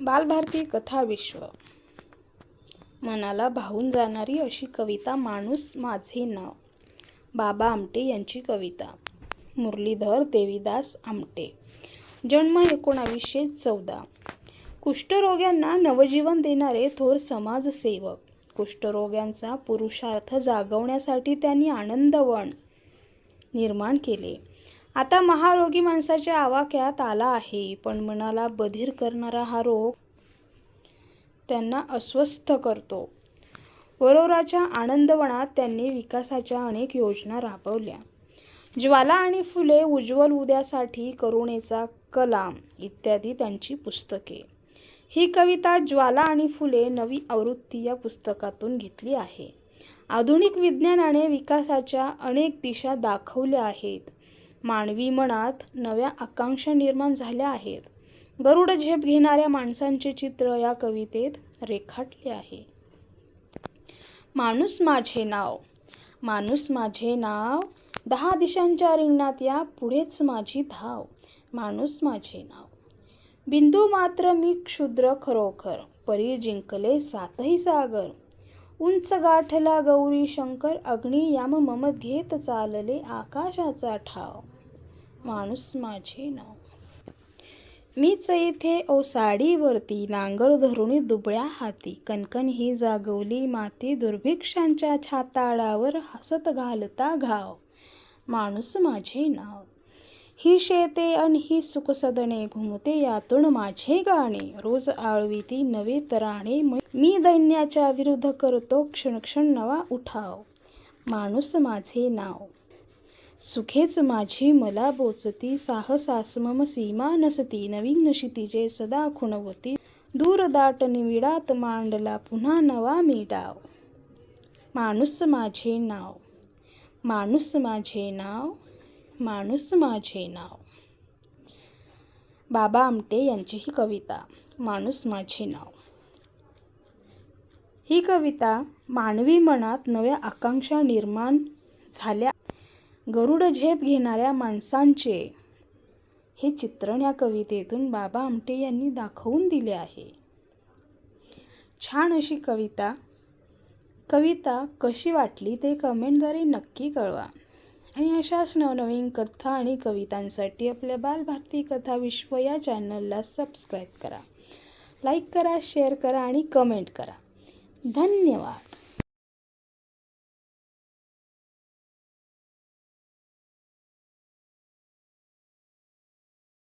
बालभारती कथा विश्व. मनाला भावून जाणारी अशी कविता माणूस माझे नाव. बाबा आमटे यांची कविता. मुरलीधर देवीदास आमटे. जन्म एकोणावीसशे चौदा. कुष्ठरोग्यांना नवजीवन देणारे थोर समाजसेवक. कुष्ठरोग्यांचा पुरुषार्थ जागवण्यासाठी त्यांनी आनंदवन निर्माण केले. आता महारोगी माणसाच्या आवाक्यात आला आहे. पण मनाला बधीर करणारा हा रोग त्यांना अस्वस्थ करतो. वरोराच्या आनंदवनात त्यांनी विकासाच्या अनेक योजना राबवल्या. ज्वाला आणि फुले उज्ज्वल उद्यासाठी करुणेचा कलाम इत्यादी त्यांची पुस्तके. ही कविता ज्वाला आणि फुले नवी आवृत्ती या पुस्तकातून घेतली आहे. आधुनिक विज्ञानाने विकासाच्या अनेक दिशा दाखवल्या आहेत. मानवी मनात नव्या आकांक्षा निर्माण झाल्या आहेत. गरुड झेप घेणाऱ्या माणसांचे चित्र या कवितेत रेखाटले आहे. माणूस माझे नाव माणूस माझे नाव दहा दिशांच्या रिंगणात या पुढेच माझी धाव माणूस माझे नाव. बिंदू मात्र मी क्षुद्र खरोखर परी जिंकले सातही सागर. उंच गाठला गौरी शंकर अग्नी याम मम घेत चालले आकाशाचा ठाव. माणूस माझे नाव. मीच इथे ओसाडीवरती नांगर धरुणी दुबळ्या हाती. कणकण ही जागवली माती दुर्भिक्षांच्या छाताळावर हसत घालता घाव. माणूस माझे नाव. ही शेते अन ही सुखसदने घुमते यातून माझे गाणे. रोज आळवीती नवे तराणे मी दैन्याच्या विरुद्ध करतो क्षण क्षण नवा उठाव. माणूस माझे नाव. सुखेच माझी मला बोचती साहसास्मम सीमा नसती नवीन नशितीचे सदा खुणवती. दूर दाट निविडात मांडला पुन्हा नवा मी डाव माणूस माझे नाव. माणूस माझे नाव. माणूस माझे नाव. बाबा आमटे यांची ही कविता माणूस माझे नाव. ही कविता मानवी मनात नव्या आकांक्षा निर्माण झाल्या. गरुड झेप घेणाऱ्या माणसांचे हे चित्रण या कवितेतून बाबा आमटे यांनी दाखवून दिले आहे. छान अशी कविता. कविता कशी वाटली ते कमेंटद्वारे नक्की कळवा. आणि अशाच नवनवीन कथा आणि कवितांसाठी आपल्या बालभारती कथा विश्व या चॅनलला सबस्क्राईब करा. लाईक करा शेअर करा आणि कमेंट करा. धन्यवाद.